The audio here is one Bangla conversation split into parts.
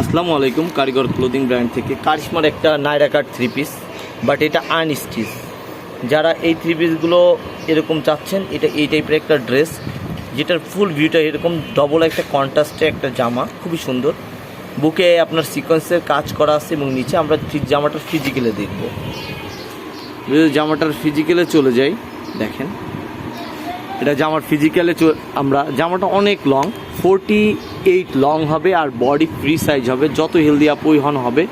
আসসালামু আলাইকুম, কারিগর ক্লোদিং ব্র্যান্ড থেকে কারিশমার একটা Naira cut three piece but এটা আনস্টিচ যারা এই থ্রি পিসগুলো এরকম চাচ্ছেন, এটা এই টাইপের একটা ড্রেস যেটার ফুল ভিউটা এরকম ডবল একটা কন্ট্রাস্টে একটা জামা, খুবই সুন্দর। বুকে আপনার সিকোয়েন্সের কাজ করা আছে এবং নিচে আমরা জামাটার ফিজিক্যালে দেখব। জামাটার ফিজিক্যালে চলে যাই, দেখেন। এটা জামার ফিজিক্যালে আমরা জামাটা অনেক লং ফোরটি এইট লং হবে আর বডি ফ্রি সাইজ হবে, যত হেলদি আপুই হন হবে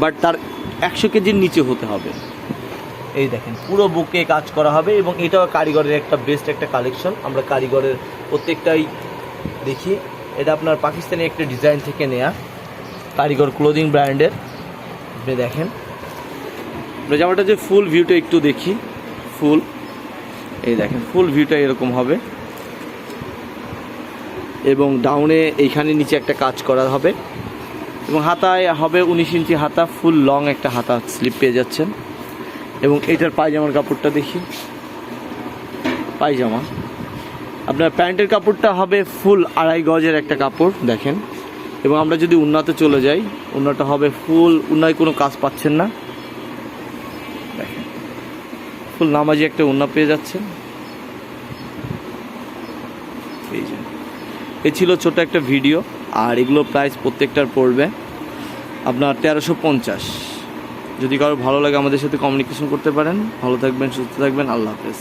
বাট তার একশো কেজির নিচে হতে হবে। এই দেখেন, পুরো বুকে কাজ করা হবে এবং এটাও কারিগরের একটা বেস্ট একটা কালেকশন আমরা কারিগরের প্রত্যেকটাই দেখি। এটা আপনার পাকিস্তানি একটা ডিজাইন থেকে নেয়া কারিগর ক্লোদিং ব্র্যান্ডের আপনি দেখেন। জামাটা যে ফুল ভিউটা একটু দেখি। ফুল এই দেখেন ফুল ভিউটা এরকম হবে। এবং ডাউনে এইখানে নিচে একটা কাজ করা হবে। এবং হাতায় হবে উনিশ ইঞ্চি হাতা ফুল লং একটা হাতা স্লিপ পেয়ে যাচ্ছেন। এবং এটার পায়জামার কাপড়টা দেখি। পায়জামা। আপনার প্যান্টের কাপড়টা হবে ফুল আড়াই গজের একটা কাপড়, দেখেন। এবং আমরা যদি উন্নাতে চলে যাই উন্নাটা হবে ফুল উন্নায় কোনো কাজ পাচ্ছেন না। ফুল নামাজি একটা উন্না পেয়ে যাচ্ছেন। এই যান এ ছিল ছোট একটা ভিডিও আর এগুলো প্রাইস প্রত্যেকটার পড়বে আপনার তেরোশো পঞ্চাশ। যদি কারও ভালো লাগে আমাদের সাথে কমিউনিকেশন করতে পারেন, ভালো থাকবেন, সুস্থ থাকবেন, আল্লাহ হাফেজ।